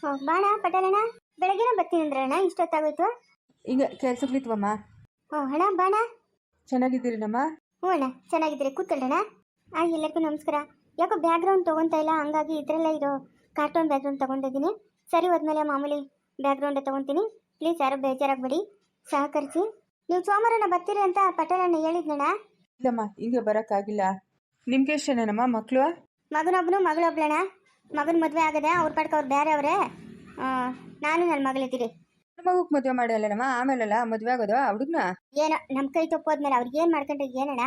ಬಾಣ ಪಟೇಲಣ್ಣ ಬೆಳಗ್ಗೆನ ಬರ್ತೀನಿ ಅಂದ್ರಣ್ಣ ಇಷ್ಟೊತ್ತಾಗೋಯ್ತು. ಈಗ ಕೆಲ್ಸಕ್ಲಿತ್ವಮ್ಮ ಓ ಅಣ್ಣ ಬಾಣ. ಚೆನ್ನಾಗಿದ್ದೀರಿನಮ್ಮ ಹ್ಞೂ ಅಣ್ಣ ಚೆನ್ನಾಗಿದ್ದೀರಿ. ಕೂತ್ಕೊಳ್ಳೋಣ ಆ ಎಲ್ಲರಿಗೂ ನಮಸ್ಕಾರ. ಯಾಕೋ ಬ್ಯಾಕ್ಗ್ರೌಂಡ್ ತೊಗೊತಾ ಇಲ್ಲ? ಹಂಗಾಗಿ ಇದರಲ್ಲೇ ಇರೋ ಕಾರ್ಟೂನ್ ಬ್ಯಾಕ್ಗ್ರೌಂಡ್ ತೊಗೊಂಡಿದ್ದೀನಿ ಸರಿ ಹೋದ್ಮೇಲೆ ಮಾಮೂಲಿ ಬ್ಯಾಕ್ಗ್ರೌಂಡೇ ತೊಗೊತೀನಿ. ಪ್ಲೀಸ್ ಯಾರು ಬೇಜಾರಾಗಬೇಡಿ. ಸಹಕರಿಸಿ. ನೀವು ಸೋಮವಾರನ ಬರ್ತೀರಿ ಅಂತ ಪಟೇಲಣ್ಣ ಹೇಳಿದ್ನಣ್ಣ. ಇಲ್ಲಮ್ಮ ಹಿಂಗೆ ಬರೋಕ್ಕಾಗಿಲ್ಲ. ನಿಮ್ಗೆ ಎಷ್ಟೇನಮ್ಮ ಮಕ್ಕಳು ಮಗನೊಬ್ಬನು ಮಗಳೊಬ್ಳಣ್ಣ. ಮಗನ ಮದುವೆ ಆಗದೆ ಅವ್ರ ಪಡ್ಕ ಅವ್ರು ಬೇರೆ ಅವರೇ. ನಾನು ನನ್ನ ಮಗಳಿದ್ದೀರಿ. ಮಗುಕ್ ಮದುವೆ ಮಾಡಿಲ್ಲ ಅಲ್ಲನಮ್ಮ ಆಮೇಲಲ್ಲ ಮದುವೆ ಆಗೋದು ಹುಡುಗ್ನ? ಏನೋ ನಮ್ಮ ಕೈ ತಪ್ಪೋದ್ಮೇಲೆ ಅವ್ರಿಗೆ ಏನು ಮಾಡ್ಕೊಂಡ್ರೆ ಏನಣ್ಣ?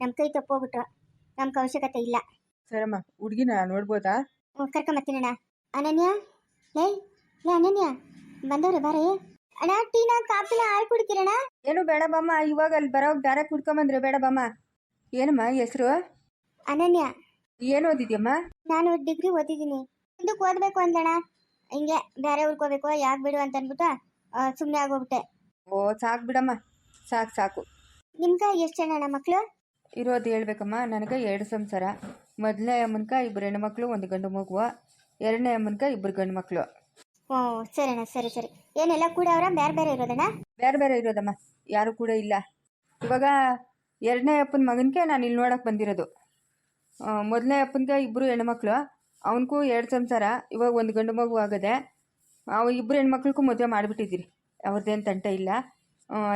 ನಮ್ಮ ಕೈ ತಪ್ಪೋಗ್ಬಿಟ್ರು ನಮ್ಗೆ ಅವಶ್ಯಕತೆ ಇಲ್ಲ. ಸರಮ್ಮ ಹುಡುಗಿನ ನೋಡ್ಬೋದಾ? ಹ್ಞೂ ಕರ್ಕೊಂಬತ್ತೀನಣ್ಣ ಅನನ್ಯ? ಲೇ ಲೇ ಅನನ್ಯ ಬಂದವ್ರೆ ಬಾರೇ. ಅಣ್ಣ ಟೀನಾ ಕಾಫಿನ ಹಾಲು ಕುಡಿತೀರಣ್ಣ? ಏನು ಬೇಡ ಬಾಮ್ಮ ಇವಾಗ ಅಲ್ಲಿ ಬರೋವಾಗ ಬೇರೆ ಕುಡ್ಕೊಂಬಂದ್ರೆ ಬೇಡ ಬಾಮ್ಮ. ಏನಮ್ಮ ಹೆಸರು? ಅನನ್ಯ. ಏನು ಓದಿದ್ಯಮ್ಮ? ನಾನು ಡಿಗ್ರಿ ಓದಿದ್ದೀನಿ. ಮುಂದಕ್ಕೆ ಓದಬೇಕು ಅಂದಣ ಹಿಂಗೆ ಬೇರೆ ಊರಿಗೆ ಹೋಗ್ಬೇಕು ಯಾಕೆ ಬಿಡು ಅಂತ ಅಂದ್ಬಿಟ್ಟು ಸುಮ್ಮನೆ ಆಗೋಗ್ಬಿಟ್ಟೆ. ಓ ಸಾಕು ಬಿಡಮ್ಮ. ಸಾಕು ಸಾಕು. ನಿಮ್ಗೆ ಎಷ್ಟು ಜನ ಅಣ್ಣ ಮಕ್ಕಳು ಇರೋದು ಹೇಳ್ಬೇಕಮ್ಮ ನನಗೆ ಎರಡು ಸಂಸಾರ. ಮೊದಲನೇ ಅಮ್ಮನ್ಕ ಇಬ್ಬರು ಮಕ್ಕಳು ಒಂದು ಗಂಡು ಮಗುವ. ಎರಡನೇ ಅಮ್ಮನ್ಕ ಇಬ್ಬರು ಗಂಡು ಮಕ್ಕಳು ಓ ಸರಿ ಅಣ್ಣ ಸರಿ ಸರಿ. ಏನೆಲ್ಲ ಕೂಡ ಅವರ ಬೇರೆ ಬೇರೆ ಇರೋದಣ್ಣ? ಬೇರೆ ಬೇರೆ ಇರೋದಮ್ಮ ಯಾರು ಕೂಡ ಇಲ್ಲ. ಇವಾಗ ಎರಡನೇ ಅಪ್ಪನ ಮಗನಿಗೆ ನಾನು ಇಲ್ಲಿ ನೋಡಕ್ಕೆ ಬಂದಿರೋದು. ಮೊದಲನೇ ಅಪ್ಪನಿಗೆ ಇಬ್ಬರು ಹೆಣ್ಮಕ್ಳು. ಅವನಿಗೂ ಎರಡು ಸಂಸಾರ ಇವಾಗ ಒಂದು ಗಂಡು ಮಗು ಆಗದೆ ಅವ ಇಬ್ಬರು ಹೆಣ್ಮಕ್ಳಿಗೂ ಮದುವೆ ಮಾಡಿಬಿಟ್ಟಿದ್ದೀರಿ. ಅವ್ರದ್ದೇನು ತಂಟ ಇಲ್ಲ.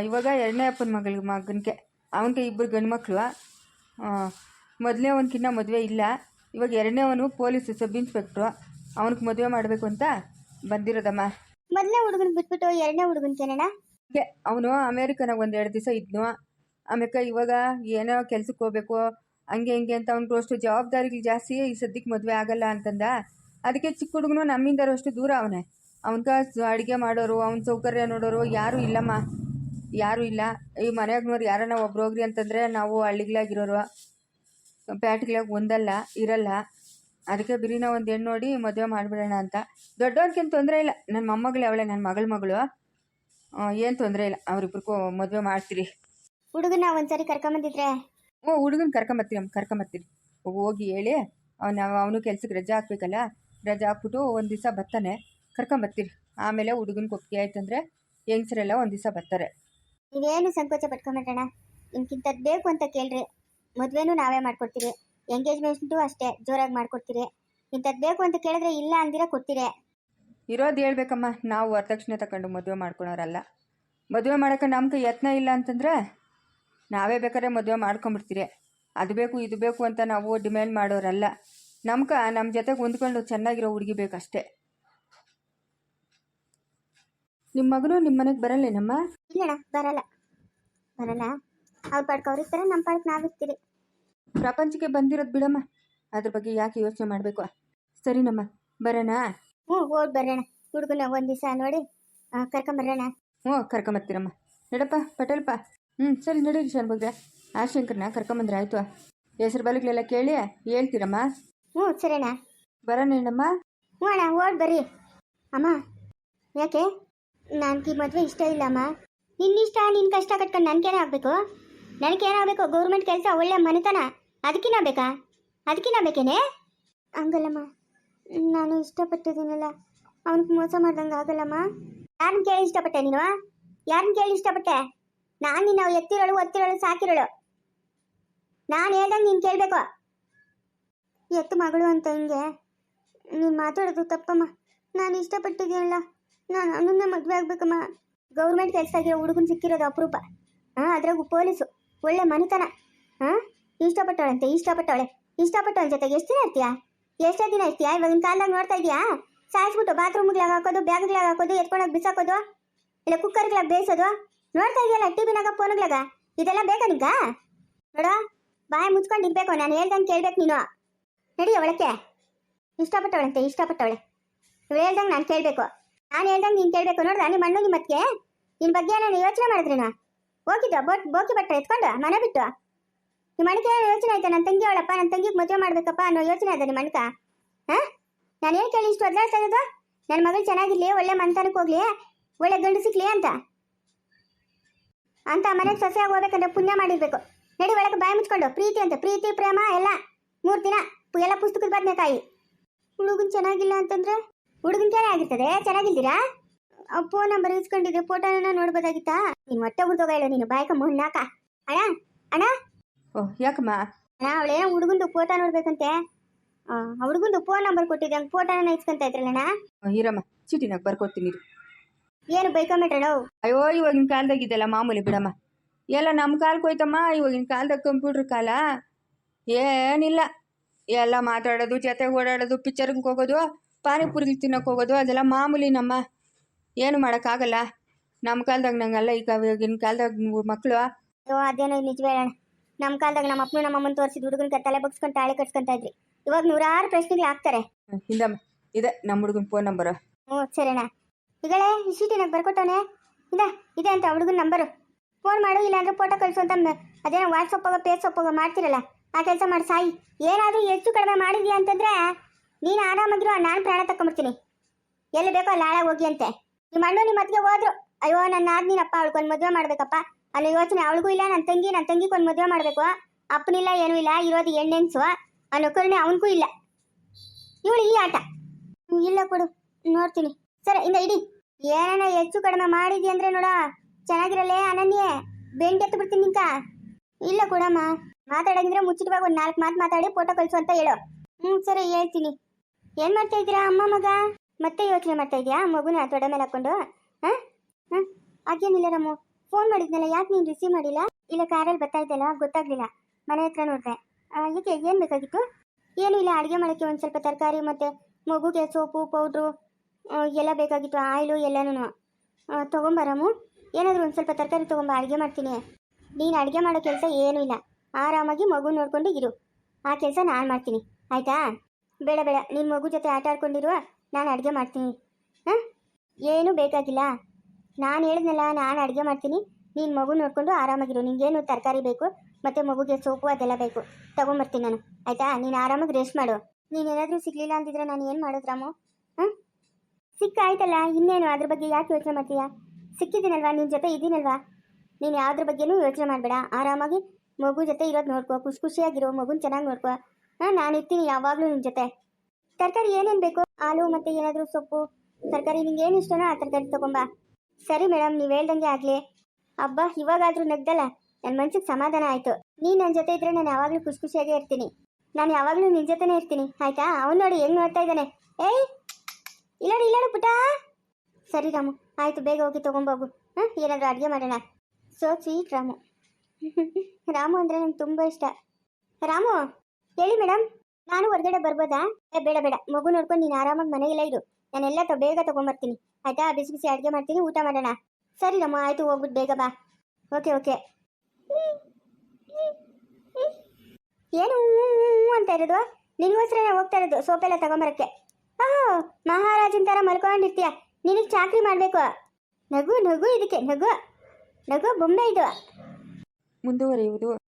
ಇವಾಗ ಎರಡನೇ ಅಪ್ಪನ ಮಗಳ ಮಗನಿಗೆ ಅವನಿಗೆ ಇಬ್ಬರು ಗಂಡು ಮಕ್ಕಳು ಮೊದಲನೇ ಅವನಕಿನ್ನ ಮದುವೆ ಇಲ್ಲ. ಇವಾಗ ಎರಡನೇ ಅವನು ಪೊಲೀಸ್ ಸಬ್ ಇನ್ಸ್ಪೆಕ್ಟ್ರು. ಅವನಿಗೆ ಮದುವೆ ಮಾಡಬೇಕು ಅಂತ ಬಂದಿರೋದಮ್ಮ. ಮೊದಲನೇ ಹುಡುಗನ ಬಿಟ್ಬಿಟ್ಟು ಎರಡನೇ ಹುಡುಗನ್ಕೇನಣ್ಣ? ಅವನು ಅಮೇರಿಕನಾಗ ಒಂದು ಎರಡು ದಿವಸ ಇದ್ನು. ಆಮೇಲೆ ಇವಾಗ ಏನೋ ಕೆಲ್ಸಕ್ಕೆ ಹೋಗ್ಬೇಕು ಹಂಗೆ ಹಿಂಗೆ ಅಂತ ಅವ್ನಿಗೆ ಅಷ್ಟು ಜವಾಬ್ದಾರಿಗಳು ಜಾಸ್ತಿ, ಈ ಸದ್ಯಕ್ಕೆ ಮದುವೆ ಆಗಲ್ಲ ಅಂತಂದ. ಅದಕ್ಕೆ ಚಿಕ್ಕ ಹುಡುಗನು ನಮ್ಮಿಂದ ಅಷ್ಟು ದೂರ ಅವನೇ. ಅವನ್ಗ ಅಡುಗೆ ಮಾಡೋರು, ಅವ್ನ ಸೌಕರ್ಯ ನೋಡೋರು ಯಾರೂ ಇಲ್ಲಮ್ಮ. ಯಾರೂ ಇಲ್ಲ. ಈ ಮನೆಯಾಗ್ನವ್ರು ಯಾರನ್ನ ಒಬ್ರು ಹೋಗ್ರಿ ಅಂತಂದರೆ ನಾವು ಹಳ್ಳಿಗಳಾಗಿರೋರು. ಪ್ಯಾಟ್ಗಳಾಗ ಒಂದಲ್ಲ, ಇರಲ್ಲ. ಅದಕ್ಕೆ ಬಿರಿನ ಒಂದು ಹೆಣ್ಣು ನೋಡಿ ಮದುವೆ ಮಾಡಿಬಿಡೋಣ ಅಂತ. ದೊಡ್ಡವ್ರಿಗೇನು ತೊಂದರೆ ಇಲ್ಲ. ನನ್ನ ಮೊಮ್ಮಗಳೇ ಅವಳೆ ನನ್ನ ಮಗಳ ಮಗಳು. ಏನು ತೊಂದರೆ ಇಲ್ಲ. ಅವ್ರಿಬ್ರಿಗೂ ಮದುವೆ ಮಾಡ್ತೀರಿ. ಹುಡುಗನ ಒಂದ್ಸರಿ ಕರ್ಕೊಂಬಂದಿದ್ರೆ ಓ ಹುಡುಗನ ಕರ್ಕೊಂಬತ್ತೀರಿ ಅಮ್ಮ ಕರ್ಕೊಂಬತ್ತೀರಿ ಹೋಗಿ ಹೇಳಿ ಅವನ ಅವನು ಕೆಲ್ಸಕ್ಕೆ ರಜೆ ಹಾಕ್ಬೇಕಲ್ಲ ರಜೆ ಹಾಕ್ಬಿಟ್ಟು ಒಂದು ದಿವಸ ಬರ್ತಾನೆ ಕರ್ಕೊಂಬತ್ತೀರಿ ಆಮೇಲೆ ಹುಡುಗನ ಒಪ್ಪಿಗೆ ಆಯ್ತಂದ್ರೆ ಹೆಂಗಸರೆಲ್ಲ ಒಂದು ದಿವಸ ಬರ್ತಾರೆ. ನೀವೇನು ಸಂಕೋಚ ಪಟ್ಕೊಂಬೇಡಣ್ಣ ನಿಮ್ಗಿಂತದ್ದು ಬೇಕು ಅಂತ ಕೇಳ್ರಿ. ಮದುವೆನೂ ನಾವೇ ಮಾಡ್ಕೊಡ್ತೀರಿ ಎಂಗೇಜ್ಮೆಂಟು ಅಷ್ಟೇ ಜೋರಾಗಿ ಮಾಡ್ಕೊಡ್ತೀರಿ. ಇಂಥದ್ದು ಬೇಕು ಅಂತ ಕೇಳಿದ್ರೆ ಇಲ್ಲ ಅಂದಿರ ಕೊಡ್ತೀರಿ. ಇರೋದು ಹೇಳ್ಬೇಕಮ್ಮ ನಾವು ವರದಕ್ಷಿಣೆ ತಗೊಂಡು ಮದುವೆ ಮಾಡ್ಕೊಳೋರಲ್ಲ. ಮದುವೆ ಮಾಡೋಕೆ ನಮ್ಗೆ ಯತ್ನ ಇಲ್ಲ ಅಂತಂದರೆ ನಾವೇ ಬೇಕಾದ್ರೆ ಮದುವೆ ಮಾಡ್ಕೊಂಬಿಡ್ತೀರಿ. ಅದು ಬೇಕು ಇದು ಬೇಕು ಅಂತ ನಾವು ಡಿಮ್ಯಾಂಡ್ ಮಾಡೋರಲ್ಲ. ನಮ್ಕ ನಮ್ಮ ಜೊತೆಗೆ ಹೊಂದ್ಕೊಂಡು ಚೆನ್ನಾಗಿರೋ ಹುಡುಗಿ ಬೇಕಷ್ಟೇ. ನಿಮ್ಮ ಮಗನು ನಿಮ್ಮ ಮನೆಗೆ ಬರಲ್ಲೇನಮ್ಮ? ಇಲ್ಲಣ್ಣ ಬರಲ್ಲ. ಬರಲ್ಲ. ಅವ್ರ ಪಾಡ್ಕ ಅವ್ರ ಇರ್ತಾರೆ ನಮ್ಮ ಪಾಡ್ಕ ನಾವಿರ್ತೀರಿ ಪ್ರಪಂಚಕ್ಕೆ ಬಂದಿರೋದು ಬಿಡಮ್ಮ. ಅದ್ರ ಬಗ್ಗೆ ಯಾಕೆ ಯೋಚನೆ ಮಾಡಬೇಕು? ಸರಿನಮ್ಮ ಬರೋಣ? ಹ್ಞೂ ಓಡ್ ಬರೋಣ ಹುಡುಗನ ಒಂದು ದಿವಸ ನೋಡಿ ಕರ್ಕೊಂಬರೋಣ. ಹ್ಞೂ ಕರ್ಕೊಂಬರ್ತೀರಮ್ಮ. ನಡಪ್ಪ ಪಟೇಲ್ಪ. ಹ್ಞೂ ಸರಿ ನಡೀರಿ ಸರ್ ಬಗ್ಗೆ ಆ ಶಂಕರ್ನ ಕರ್ಕೊಂಬಂದ್ರೆ ಆಯಿತು. ಹೆಸರು ಬಲಗಳೆಲ್ಲ ಕೇಳಿ ಹೇಳ್ತೀರಮ್ಮ? ಹ್ಞೂ ಸರಿಣ್ಣ ಬರೋಣೇನಮ್ಮ ಹ್ಞೂ ಅಣ್ಣ ಓಡ್ ಬರ್ರಿ. ಅಮ್ಮ ಯಾಕೆ? ನನಗೆ ಈ ಮದುವೆ ಇಷ್ಟ ಇಲ್ಲಮ್ಮ. ನಿನ್ನಿಷ್ಟ ನಿನ್ನ ಕಷ್ಟ ಕಟ್ಕೊಂಡು ನನಗೇನೇ ಆಗಬೇಕು? ನನಗೇನಾಗಬೇಕು ಗೌರ್ಮೆಂಟ್ ಕೆಲಸ ಒಳ್ಳೆ ಮನೆತನ. ಅದಕ್ಕಿನ್ನ ಬೇಕಾ? ಅದಕ್ಕಿನ್ನ ಬೇಕೇನೆ? ಹಂಗಲ್ಲಮ್ಮ. ನಾನು ಇಷ್ಟಪಟ್ಟಿದ್ದೀನಲ್ಲ. ಅವನಿಗೆ ಮೋಸ ಮಾಡ್ದಂಗೆ ಆಗಲ್ಲಮ್ಮ. ಯಾರನ್ನ ಕೇಳಿ ಇಷ್ಟಪಟ್ಟೆ ನೀನು? ಯಾರನ್ನ ಕೇಳಿ ಇಷ್ಟಪಟ್ಟೆ? ನಾನು ನಿನ್ನ ಎತ್ತಿರೋಳು, ಒತ್ತಿರೋಳು, ಸಾಕಿರೋಳು. ನಾನು ಹೇಳ್ದಂಗೆ ನೀನು ಕೇಳಬೇಕು. ಎತ್ತು ಮಗಳು ಅಂತ ಹಿಂಗೆ. ನೀನು ಮಾತಾಡೋದು ತಪ್ಪಮ್ಮ. ನಾನು ಇಷ್ಟಪಟ್ಟಿದ್ದೀನಲ್ಲ ನಾನು ಅನ್ನ ಮದುವೆ ಆಗ್ಬೇಕಮ್ಮ. ಗೌರ್ಮೆಂಟ್ ಕೆಲಸ ಆಗಿರೋ ಹುಡುಗನ ಸಿಕ್ಕಿರೋದು ಅಪರೂಪ. ಹಾಂ ಅದ್ರಾಗು ಪೊಲೀಸು. ಒಳ್ಳೆ ಮನೆತನ. ಹಾಂ ಇಷ್ಟಪಟ್ಟವಳಂತೆ, ಇಷ್ಟಪಟ್ಟವಳೆ. ಇಷ್ಟಪಟ್ಟವಳ ಜೊತೆಗೆ ಎಷ್ಟು ದಿನ ಇರ್ತೀಯಾ? ಎಷ್ಟೇ ದಿನ ಇರ್ತೀಯಾ? ಇವಾಗಿನ ಕಾಲ್ದಾಗ ನೋಡ್ತಾ ಇದೀಯಾ ಸಾಯಿಸ್ಬಿಟ್ಟು ಬಾತ್ರೂಮ್ಗಳಾಗ ಹಾಕೋದು ಬ್ಯಾಗ್ಗಳಾಗ ಹಾಕೋದು, ಎತ್ಕೊಂಡೋಗಿ ಬಿಸಾಕೋದು, ಇಲ್ಲ ಕುಕ್ಕರ್ಗಳಾಗ ಬೇಯಿಸೋದು? ನೋಡ್ತಾ ಇದೆಯಲ್ಲ ಟಿವಿನಾಗ ಫೋನ್ಗಳಾಗ ಇದೆಲ್ಲ ಬೇಕಾ ನಿಂಗ ನೋಡ ಬಾಯಿ ಮುಚ್ಕೊಂಡು ಇರ್ಬೇಕು, ನಾನು ಹೇಳ್ದಂಗೆ ಕೇಳ್ಬೇಕು ನೀನು. ನಡಿ ಒಳಕ್ಕೆ ಇಷ್ಟಪಟ್ಟವಳಂತೆ, ಇಷ್ಟಪಟ್ಟವಳೆ. ಇವ್ರು ಹೇಳ್ದಂಗೆ ನಾನು ಕೇಳಬೇಕು. ನಾನು ಹೇಳ್ದಂಗೆ ನೀನು ಕೇಳಬೇಕು. ನೋಡ್ದ ನಿಮ್ಮ ಅಣ್ಣ ನಿಮ್ಮ ಅತ್ತಿಗೆ? ನಿನ್ನ ಬಗ್ಗೆ ನಾನು ಯೋಚನೆ ಮಾಡಿದ್ರಿನ ಹೋಗಿದ್ದು ಬೋಟ್ ಬೋಕಿ ಬಟ್ಟೆ ಎತ್ಕೊಂಡು, ಮನೆ ಬಿಟ್ಟು? ನಿಮ್ಮ ಅಣ್ಣಕ್ಕೆ ಏನೋ ಯೋಚನೆ ಆಯ್ತಾ? ನನ್ನ ತಂಗಿ ಅವಳಪ್ಪ ನನ್ನ ತಂಗಿಗೆ ಮದುವೆ ಮಾಡ್ಬೇಕಪ್ಪ ಅನ್ನೋ ಯೋಚನೆ ಆಯ್ತಾ ನಿಮ್ಮ ಹಾಂ? ನಾನು ಏನು ಕೇಳಿ, ಇಷ್ಟು ಒದ್ದಾಡ್ತಾ ಇರೋದು? ನನ್ನ ಮಗಳು ಚೆನ್ನಾಗಿರ್ಲಿ, ಒಳ್ಳೆ ಮಂತಾನಕ್ಕೆ ಹೋಗ್ಲಿ, ಒಳ್ಳೆ ಗಂಡು ಸಿಕ್ಲಿ ಅಂತ? ಅಂತ ಮನೆಗೆ ಸೊಸೆಯಾಗಿ ಹೋಗ್ಬೇಕಂದ್ರೆ ಪುಣ್ಯ ಮಾಡಿರ್ಬೇಕು. ನಡಿ ಒಳಗೆ ಬಾಯಿ ಮುಚ್ಕೊಂಡು ಪ್ರೀತಿ ಅಂತ ಪ್ರೀತಿ ಪ್ರೇಮ ಎಲ್ಲ ಮೂರು ದಿನ ಎಲ್ಲ ಪುಸ್ತಕದ ಬದನೆಕಾಯಿ ಹುಡುಗನ್ ಚೆನ್ನಾಗಿಲ್ಲ ಅಂತಂದ್ರೆ? ಹುಡುಗನ್ ಕೇಳಿ ಆಗಿರ್ತದೆ ಚೆನ್ನಾಗಿಲ್ದಿರಾ? ಫೋನ್ ನಂಬರ್ ಇಸ್ಕೊಂಡಿದ್ರೆ ಫೋಟೋನ ನೋಡ್ಬೋದಾಗಿತ್ತಾ? ನೀನು ಹೊಟ್ಟೆ ಉಳ್ದೋಗ ಹೇಳು ನೀನು ಬಾಯಕ ಮುನ್ನಾಕ ಅಣ್ಣ ಅಣ್ಣ? ಓ ಯಾಕಮ್ಮ? ಅಣ್ಣ ಅವಳೇನೋ ಹುಡುಗಂದು ಫೋಟೋ ನೋಡ್ಬೇಕಂತೆ. ಆ ಹುಡುಗಂದು ಫೋನ್ ನಂಬರ್ ಕೊಟ್ಟಿದ್ದೆ ಹಂಗೆ ಫೋಟೋನ ಇಸ್ಕೊಂತ ಇದ್ರಲ್ಲಣ್ಣ? ಓ, ಇರಮ್ಮ ಚೀಟಿನಾಗ ಬರ್ಕೊಡ್ತೀನಿ. ಏನು ಬೈಕೊಂಬಿಟ್ರಣ ಅಯ್ಯೋ ಇವಾಗಿನ ಕಾಲದಾಗಿದ್ದೆಲ್ಲ ಮಾಮೂಲಿ ಬಿಡಮ್ಮ. ಎಲ್ಲ ನಮ್ಮ ಕಾಲಕ್ಕೆ ಹೋಯ್ತಮ್ಮ ಇವಾಗಿನ ಕಾಲದಾಗ ಕಂಪ್ಯೂಟ್ರ್ ಕಾಲ. ಏನಿಲ್ಲ. ಎಲ್ಲ ಮಾತಾಡೋದು ಜೊತೆಗೆ ಓಡಾಡೋದು ಪಿಕ್ಚರ್ಗೆ ಹೋಗೋದು ಪಾನಿಪುರಿ ತಿನ್ನೋಕೆ ಹೋಗೋದು ಅದೆಲ್ಲ ಮಾಮೂಲಿ ನಮ್ಮ ಏನು ಮಾಡೋಕ್ಕಾಗಲ್ಲ. ನಮ್ಮ ಕಾಲದಾಗ ನಂಗಲ್ಲ ಈಗ ಇವಾಗಿನ ಕಾಲದಾಗ ಮಕ್ಕಳು ಅಯ್ಯೋ ಅದೇನೋ ನಿಜವೇ ಅಣ್ಣ. ನಮ್ಮ ಕಾಲದಾಗ ನಮ್ಮ ಅಪ್ಪನ ನಮ್ಮ ಅಮ್ಮನ ತೋರಿಸಿದ ಹುಡುಗನ ತಲೆ ಬಗ್ಸ್ಕೊಂಡು ತಾಳೆ ಕಟ್ಸ್ಕೊಂತ ಇದ್ರಿ. ಇವಾಗ ನೂರಾರು ಪ್ರಶ್ನೆಗಳು ಹಾಕ್ತಾರೆ ಹಿಂದಮ್ಮ. ಇದೆ ನಮ್ಮ ಹುಡುಗನ ಫೋನ್ ನಂಬರು ಹ್ಞೂ ಸರಿ ಅಣ್ಣ ಈಗಳೇ ನಂಗೆ ಬರ್ಕೊಟ್ಟವನೆ. ಇದೆ ಇದೆ ಅಂತ ಹುಡುಗನ ನಂಬರು ಫೋನ್ ಮಾಡು, ಇಲ್ಲಾಂದ್ರೆ ಫೋಟೋ ಕಳಿಸು ಅಂತ ಅದೇನೋ ವಾಟ್ಸಪ್ಪಾಗ ಫೇಸ್ಬುಕ್ಕಾಗ ಮಾಡ್ತಿರಲ್ಲ. ಆ ಕೆಲಸ ಮಾಡಿ, ಸಾಯಿ. ಏನಾದರೂ ಹೆಚ್ಚು ಕಡಿಮೆ ಮಾಡಿದ್ಯಾ ಅಂತಂದ್ರೆ, ನೀನು ಆರಾಮಾಗಿರೋ, ನಾನು ಪ್ರಾಣ ತಕೊಂಬಿಡ್ತೀನಿ ಎಲ್ಲಿ ಬೇಕೋ ಅಲ್ಲಿ ಹಾಳಾಗಿ ಹೋಗಿ ಅಂತೆ. ನಿಮ್ಮ ಅಣ್ಣ ನಿಮ್ಮ ಅತ್ತಿಗೆ ಹೋದ್ರು. ಅಯ್ಯೋ, ನನ್ನ ಆದ್ನೀನಪ್ಪ ಅವಳಿಗೊಂದು ಮದುವೆ ಮಾಡ್ಬೇಕಪ್ಪ. ಅನ್ನೋ ಯೋಚನೆ, ಅವಳಿಗೂ ಇಲ್ಲ ನನ್ನ ತಂಗಿ ನನ್ನ ತಂಗಿಗೊಂದು ಮದುವೆ ಮಾಡಬೇಕು. ಅಪ್ಪನಿಲ್ಲ, ಏನೂ ಇಲ್ಲ, ಇರೋದು ಎಣ್ಣೆನ್ಸು ಅನ್ನೋ ಕರುಣೆ ಅವನಿಗೂ ಇಲ್ಲ. ಇವಳು ಈ ಆಟ. ಇಲ್ಲ ಕೊಡು, ನೋಡ್ತೀನಿ. ಸರಿ, ಇಂದ ಇಡಿ. ಏನಣ್ಣ ಹೆಚ್ಚು ಕಡಿಮೆ ಮಾಡಿದ್ಯ ಅಂದ್ರೆ ನೋಡ, ಚೆನ್ನಾಗಿರಲ್ಲೇ ಅನನ್ಯೆ. ಬೆಂಡ್ ಎತ್ತು ಬಿಡ್ತೀನಿ ನಿಂಕ. ಇಲ್ಲ ಕೊಡಮ್ಮ, ಮಾತಾಡಂಗಿದ್ರೆ ಮುಚ್ಚಿಟ್ವಾಗ ಒಂದು ನಾಲ್ಕು ಮಾತು ಮಾತಾಡಿ ಫೋಟೋ ಕಳಿಸು ಅಂತ ಹೇಳು. ಹ್ಞೂ ಸರಿ, ಹೇಳ್ತೀನಿ. ಏನು ಮಾಡ್ತಾ ಇದ್ದೀರಾ ಅಮ್ಮ ಮಗ? ಮತ್ತೆ ಯೋಚನೆ ಮಾಡ್ತಾ ಇದೆಯಾ ಮಗುನ ತೊಡೆ ಮೇಲೆ ಹಾಕೊಂಡು? ಹಾಂ? ಹಾಂ? ಹಾಗೇನಿಲ್ಲ ರಮ್ಮು ಫೋನ್ ಮಾಡಿದ್ನಲ್ಲ, ಯಾಕೆ ನೀನು ರಿಸೀವ್ ಮಾಡಿಲ್ಲ? ಇಲ್ಲ ಕಾರಲ್ಲಿ ಬರ್ತಾ ಇದ್ದಲ್ಲ ಗೊತ್ತಾಗ್ಲಿಲ್ಲ. ಮನೆ ಹತ್ರ ನೋಡಿದೆ. ಏಕೆ ಏನು ಬೇಕಾಗಿತ್ತು? ಏನು ಇಲ್ಲ, ಅಡುಗೆ ಮಾಡೋಕ್ಕೆ ಒಂದು ಸ್ವಲ್ಪ ತರಕಾರಿ ಮತ್ತು ಮಗುಗೆ ಸೋಪು ಪೌಡ್ರು ಎಲ್ಲ ಬೇಕಾಗಿತ್ತು, ಆಯಿಲು ಎಲ್ಲನೂ ತೊಗೊಂಬರಮು ಏನಾದರೂ ಒಂದು ಸ್ವಲ್ಪ ತರಕಾರಿ ತೊಗೊಂಬ ಅಡುಗೆ ಮಾಡ್ತೀನಿ. ನೀನು ಅಡುಗೆ ಮಾಡೋ ಕೆಲಸ ಏನೂ ಇಲ್ಲ. ಆರಾಮಾಗಿ ಮಗು ನೋಡಿಕೊಂಡು ಇರು. ಆ ಕೆಲಸ ನಾನು ಮಾಡ್ತೀನಿ. ಆಯಿತಾ? ಬೇಡ ಬೇಡ. ನಿನ್ನ ಮಗು ಜೊತೆ ಆಟ ಆಡ್ಕೊಂಡಿರುವ ನಾನು ಅಡುಗೆ ಮಾಡ್ತೀನಿ. ಹಾಂ? ಏನೂ ಬೇಕಾಗಿಲ್ಲ. ನಾನು ಹೇಳಿದ್ನಲ್ಲ, ನಾನು ಅಡುಗೆ ಮಾಡ್ತೀನಿ. ನೀನು ಮಗು ನೋಡಿಕೊಂಡು ಆರಾಮಾಗಿರು. ನಿಂಗೇನು ತರಕಾರಿ ಬೇಕು, ಮತ್ತು ಮಗುಗೆ ಸೋಪು ಅದೆಲ್ಲ ಬೇಕು. ತೊಗೊಂಬರ್ತೀನಿ ನಾನು. ಆಯಿತಾ? ನೀನು ಆರಾಮಾಗಿ ರೆಸ್ಟ್ ಮಾಡು. ನೀನೇನಾದರೂ ಸಿಗಲಿಲ್ಲ ಅಂತಿದ್ರೆ ನಾನು ಏನು ಮಾಡೋದು ರಾಮು? ಹಾಂ? ಸಿಕ್ಕಾಯ್ತಲ್ಲ? ಇನ್ನೇನು? ಅದ್ರ ಬಗ್ಗೆ ಯಾಕೆ ಯೋಚನೆ ಮಾಡ್ತೀಯಾ? ಸಿಕ್ಕಿದ್ದೀನಲ್ವಾ? ನಿನ್ನ ಜೊತೆ ಇದ್ದೀನಲ್ವಾ? ನೀನು ಯಾವ್ದ್ರ ಬಗ್ಗೆನೂ ಯೋಚನೆ ಮಾಡಬೇಡ. ಆರಾಮಾಗಿ ಮಗು ಜೊತೆ ಇರೋದು ನೋಡ್ಕೋ. ಖುಷಿ ಖುಷಿಯಾಗಿರೋ ಮಗುನ ಚೆನ್ನಾಗಿ ನೋಡ್ಕೋ. ಹಾಂ, ನಾನು ಇರ್ತೀನಿ ಯಾವಾಗಲೂ ನಿನ್ನ ಜೊತೆ. ತರಕಾರಿ ಏನೇನು ಬೇಕು? ಹಾಲು ಮತ್ತು ಏನಾದರೂ ಸೊಪ್ಪು? ತರಕಾರಿ ನಿಂಗೆ ಏನು ಇಷ್ಟನೋ ಆ ತರಕಾರಿ ತೊಗೊಂಬಾ. ಸರಿ ಮೇಡಮ್ ನೀವು ಹೇಳ್ದಂಗೆ ಆಗಲಿ. ಹಬ್ಬ ಇವಾಗಾದರೂ ನಗ್ದಲ್ಲ? ನನ್ನ ಮನ್ಸಿಗೆ ಸಮಾಧಾನ ಆಯಿತು. ನೀನು ನನ್ನ ಜೊತೆ ಇದ್ರೆ ನಾನು ಯಾವಾಗಲೂ ಖುಷಿ ಖುಷಿಯಾಗೇ ಇರ್ತೀನಿ. ನಾನು ಯಾವಾಗಲೂ ನಿನ್ನ ಜೊತೆನೇ ಇರ್ತೀನಿ. ಆಯಿತಾ? ಅವನು ನೋಡಿ ಹೆಂಗೆ ನೋಡ್ತಾ ಇದ್ದಾನೆ. ಏಯ್! ಇಲ್ಲಾಡು ಇಲ್ಲಾಡು ಪುಟ ಸರಿ ರಾಮು, ಆಯಿತು, ಬೇಗ ಹೋಗಿ ತೊಗೊಂಬೋಗು ಹಾಂ, ಏನಾದರೂ ಅಡುಗೆ ಮಾಡೋಣ. So sweet Ramu. ರಾಮು ಅಂದರೆ ನಂಗೆ ತುಂಬ ಇಷ್ಟ. ರಾಮು, ಹೇಳಿ ಮೇಡಮ್ ನಾನು ಹೊರಗಡೆ ಬರ್ಬೋದಾ? ಏ, ಬೇಡ ಬೇಡ. ಮಗು ನೋಡ್ಕೊಂಡು ನೀನು ಆರಾಮಾಗಿ ಮನೆಗೆಲ್ಲ ಇರು. ನಾನೆಲ್ಲ ತ, ಬೇಗ ತೊಗೊಂಬರ್ತೀನಿ. ಆಯಿತಾ? ಬಿಸಿ ಬಿಸಿ ಅಡುಗೆ ಮಾಡ್ತೀನಿ, ಊಟ ಮಾಡೋಣ. ಸರಿ ರಾಮು, ಆಯಿತು ಹೋಗ್ಬಿಟ್ಟು ಬೇಗ ಬಾ. Okay okay. ಏನು ಅಂತ ಇರೋದು? ನಿನಗೋಸ್ಕರ ಹೋಗ್ತಾ ಇರೋದು ಸೋಪೆಲ್ಲ ತಗೊಂಬರಕ್ಕೆ. ಮಹಾರಾಜನ್ ಥರ ಮಲ್ಕೊಂಡಿರ್ತೀಯ. ನಿನಗೆ ಚಾಕ್ರಿ ಮಾಡಬೇಕು. ನಗು ನಗು ಇದಕ್ಕೆ ನಗು. ನಗು ಬೊಂಬೆ ಇದು. ಮುಂದುವರಿಯುವುದು.